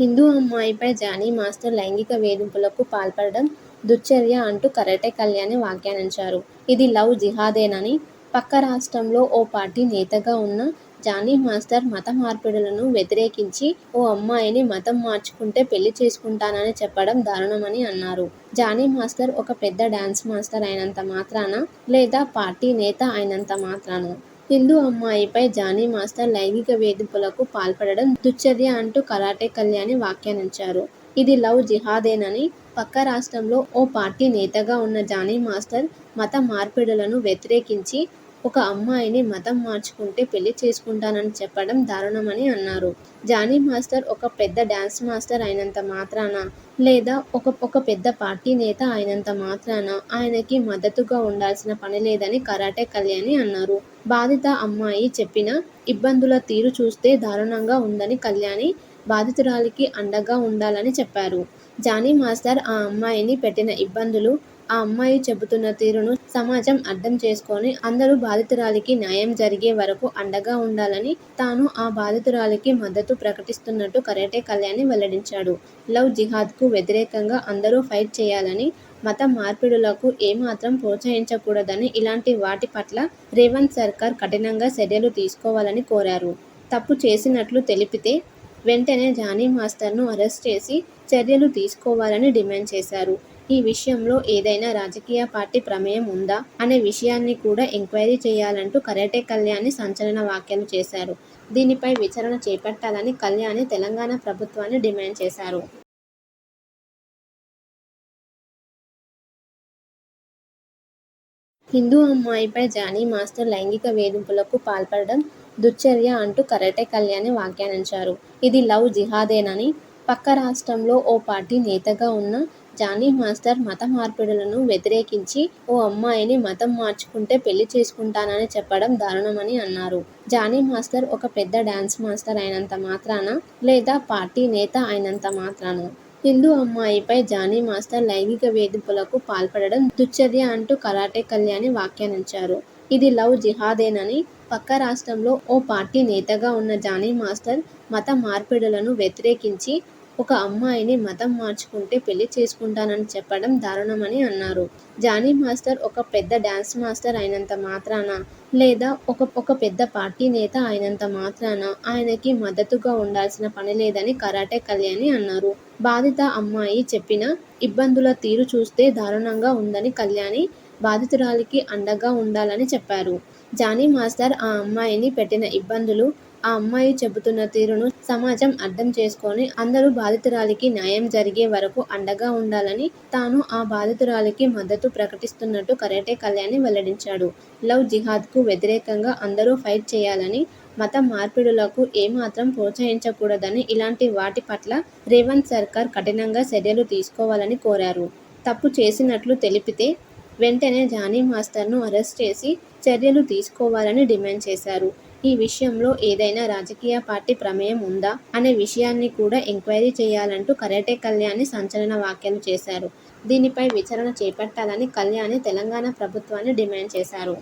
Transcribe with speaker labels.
Speaker 1: Hindu అమ్మాయిపై Johnny master లైంగిక వేధింపులకు పాల్పడడం దుశ్చర్య అంటూ కరాటే కళ్యాణి వ్యాఖ్యానించారు. ఇది లవ్ జిహాదేనని, పక్క రాష్ట్రంలో ఓ పార్టీ నేతగా ఉన్న జానీ మాస్టర్ మత మార్పిడులను వ్యతిరేకించి ఓ అమ్మాయిని మతం మార్చుకుంటే పెళ్ళి చేసుకుంటానని చెప్పడం దారుణమని అన్నారు. జానీ మాస్టర్ ఒక పెద్ద డ్యాన్స్ మాస్టర్ అయినంత మాత్రాన లేదా పార్టీ నేత అయినంత మాత్రాన హిందూ అమ్మాయిపై జానీ మాస్టర్ లైంగిక వేధింపులకు పాల్పడడం దుశ్చర్య అంటూ కరాటే కళ్యాణి వ్యాఖ్యానించారు. ఇది లవ్ జిహాదేనని, పక్క రాష్ట్రంలో ఓ పార్టీ నేతగా ఉన్న జానీ మాస్టర్ మత మార్పిడులను వ్యతిరేకించి ఒక అమ్మాయిని మతం మార్చుకుంటే పెళ్ళి చేసుకుంటానని చెప్పడం దారుణమని అన్నారు. జానీ మాస్టర్ ఒక పెద్ద డ్యాన్స్ మాస్టర్ అయినంత మాత్రాన లేదా ఒక ఒక పెద్ద పార్టీ నేత అయినంత మాత్రాన ఆయనకి మద్దతుగా ఉండాల్సిన పని లేదని కరాటే కళ్యాణి అన్నారు. బాధిత అమ్మాయి చెప్పిన ఇబ్బందుల తీరు చూస్తే దారుణంగా ఉందని కళ్యాణి బాధితురాలికి అండగా ఉండాలని చెప్పారు. జానీ మాస్టర్ ఆ అమ్మాయిని పెట్టిన ఇబ్బందులు, ఆ అమ్మాయి చెబుతున్న తీరును సమాజం అర్థం చేసుకొని అందరూ బాధితురాలికి న్యాయం జరిగే వరకు అండగా ఉండాలని తాను ఆ బాధితురాలికి మద్దతు ప్రకటిస్తున్నట్టు కరేటే కళ్యాణి వెల్లడించాడు. లవ్ జిహాద్కు వ్యతిరేకంగా అందరూ ఫైట్ చేయాలని, మత మార్పిడులకు ఏమాత్రం ప్రోత్సహించకూడదని ఇలాంటి వాటి పట్ల రేవంత్ సర్కార్ కఠినంగా చర్యలు తీసుకోవాలని కోరారు. తప్పు చేసినట్లు తెలిపితే వెంటనే జానీ మాస్టర్ను అరెస్ట్ చేసి చర్యలు తీసుకోవాలని డిమాండ్ చేశారు. ఈ విషయంలో ఏదైనా రాజకీయ పార్టీ ప్రమేయం ఉందా అనే విషయాన్ని కూడా ఎంక్వైరీ చేయాలంటూ కరాటే కళ్యాణి సంచలన వ్యాఖ్యలు చేశారు. దీనిపై విచారణ చేపట్టాలని కళ్యాణి తెలంగాణ ప్రభుత్వాన్ని డిమాండ్ చేశారు. హిందూ అమ్మాయిపై జానీ మాస్టర్ లైంగిక వేధింపులకు పాల్పడడం దుశ్చర్య అంటూ కరాటే కళ్యాణ్ వ్యాఖ్యానించారు. ఇది లవ్ జిహాదేనని, పక్క రాష్ట్రంలో ఓ పార్టీ నేతగా ఉన్న జానీ మాస్టర్ మత మార్పిడులను వ్యతిరేకించి ఓ అమ్మాయిని మతం మార్చుకుంటే పెళ్ళి చేసుకుంటానని చెప్పడం దారుణమని అన్నారు. జానీ మాస్టర్ ఒక పెద్ద డ్యాన్స్ మాస్టర్ అయినంత మాత్రాన లేదా పార్టీ నేత అయినంత మాత్రాన హిందూ అమ్మాయిపై జానీ మాస్టర్ లైంగిక వేధింపులకు పాల్పడడం దుశ్చర్య అంటూ కరాటే కళ్యాణి వ్యాఖ్యానించారు. ఇది లవ్ జిహాదేనని, పక్క రాష్ట్రంలో ఓ పార్టీ నేతగా ఉన్న జానీ మాస్టర్ మత మార్పిడులను వ్యతిరేకించి ఒక అమ్మాయిని మతం మార్చుకుంటే పెళ్ళి చేసుకుంటానని చెప్పడం దారుణమని అన్నారు. జానీ మాస్టర్ ఒక పెద్ద డ్యాన్స్ మాస్టర్ అయినంత మాత్రాన లేదా ఒక ఒక పెద్ద పార్టీ నేత అయినంత మాత్రాన ఆయనకి మద్దతుగా ఉండాల్సిన పని లేదని కరాటే కళ్యాణి అన్నారు. బాధిత అమ్మాయి చెప్పిన ఇబ్బందుల తీరు చూస్తే దారుణంగా ఉందని కళ్యాణి బాధితురాలికి అండగా ఉండాలని చెప్పారు. జానీ మాస్టర్ ఆ అమ్మాయిని పెట్టిన ఇబ్బందులు, ఆ అమ్మాయి చెబుతున్న తీరును సమాజం అర్థం చేసుకొని అందరూ బాధితురాలికి న్యాయం జరిగే వరకు అండగా ఉండాలని తాను ఆ బాధితురాలికి మద్దతు ప్రకటిస్తున్నట్టు కరేటే కళ్యాణి వెల్లడించాడు. లవ్ జిహాద్కు వ్యతిరేకంగా అందరూ ఫైట్ చేయాలని, మత మార్పిడులకు ఏమాత్రం ప్రోత్సహించకూడదని ఇలాంటి వాటి పట్ల రేవంత్ సర్కార్ కఠినంగా చర్యలు తీసుకోవాలని కోరారు. తప్పు చేసినట్లు తెలిపితే వెంటనే జానీ మాస్టర్ను అరెస్ట్ చేసి చర్యలు తీసుకోవాలని డిమాండ్ చేశారు. ఈ విషయంలో ఏదైనా రాజకీయ పార్టీ ప్రమేయం ఉందా అనే విషయాన్ని కూడా ఎంక్వైరీ చేయాలంటూ కరాటే కళ్యాణి సంచలన వ్యాఖ్యలు చేశారు. దీనిపై విచారణ చేపట్టాలని కళ్యాణి తెలంగాణ ప్రభుత్వాన్ని డిమాండ్ చేశారు.